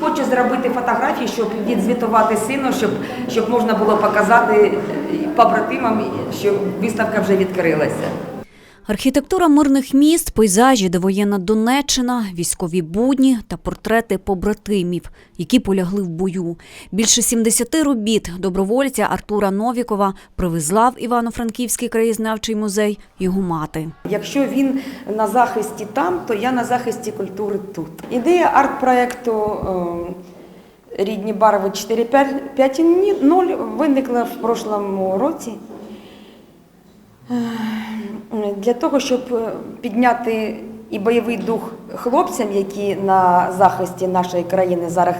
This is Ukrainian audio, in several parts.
Хочу зробити фотографії, щоб відзвітувати сину, щоб, щоб можна було показати е, побратимам, що виставка вже відкрилася. Архітектура мирних міст, пейзажі, довоєнна Донеччина, військові будні та портрети побратимів, які полягли в бою. Більше 70 робіт добровольця Артура Новікова привезла в Івано-Франківський краєзнавчий музей його мати. Якщо він на захисті там, то я на захисті культури тут. Ідея арт-проєкту е, Рідні барви 4.5.0 виникла в прошлому році. Е, Для того, щоб е, підняти і бойовий дух хлопцям, які на захисті нашої країни зараз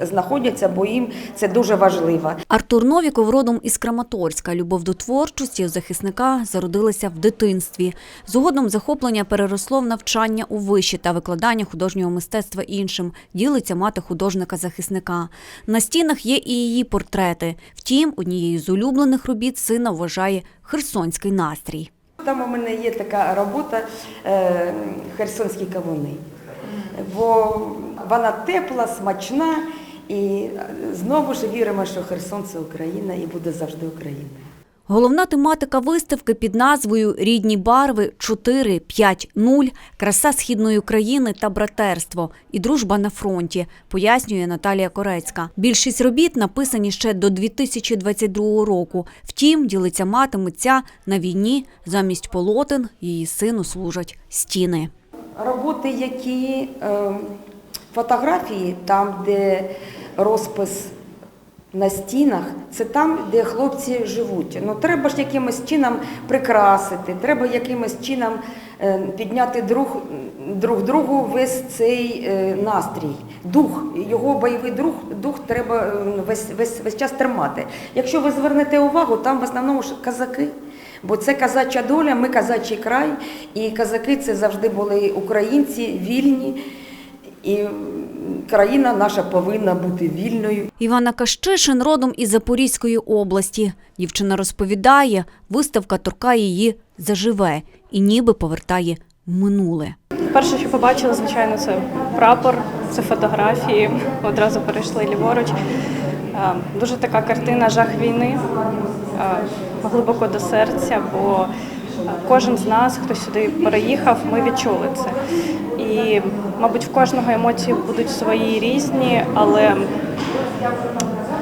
знаходяться, бо їм це дуже важливо. Артур Новіков родом із Краматорська. Любов до творчості захисника зародилася в дитинстві. Згодом захоплення переросло в навчання у виші та викладання художнього мистецтва іншим. Ділиться мати художника-захисника. На стінах є і її портрети. Втім, однією з улюблених робіт сина вважає херсонський настрій. Там у мене є така робота е, Херсонські кавуни. Бо вона тепла, смачна, і знову ж віримо, що Херсон це Україна і буде завжди Україною. Головна тематика виставки під назвою Рідні барви 4.5.0 краса східної України та братерство і дружба на фронті, пояснює Наталія Корецька. Більшість робіт написані ще до 2022 року. Втім, ділиться мати митця на війні замість полотен її сину служать стіни. Роботи, які е, фотографії, там, де розпис на стінах, це там, де хлопці живуть. Ну треба ж якимось чином прикрасити, треба якимось чином е, підняти друг, друг другу весь цей е, настрій, дух, його бойовий дух, дух треба е, весь, весь, весь час тримати. Якщо ви звернете увагу, там в основному ж казаки. Бо це казача доля, ми казачий край, і казаки це завжди були українці, вільні, і країна наша повинна бути вільною. Івана Кащишин родом із Запорізької області. Дівчина розповідає, виставка торкає її заживе і ніби повертає минуле. Перше, що побачила, звичайно, це прапор, це фотографії. Одразу перейшли ліворуч. Е, Дуже така картина жах війни, е, глибоко до серця, бо е, кожен з нас, хто сюди переїхав, ми відчули це. І, мабуть, в кожного емоції будуть свої різні, але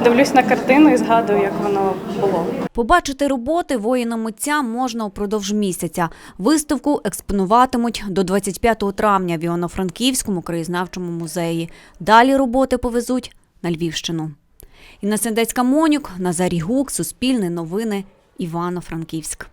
дивлюсь на картину і згадую, як воно було. Побачити роботи воїна митця можна упродовж місяця. Виставку експонуватимуть до 25 травня в Івано-Франківському краєзнавчому музеї. Далі роботи повезуть на Львівщину. Інна Сендецька Монюк, Назарій Гук, Суспільне новини, Івано-Франківськ.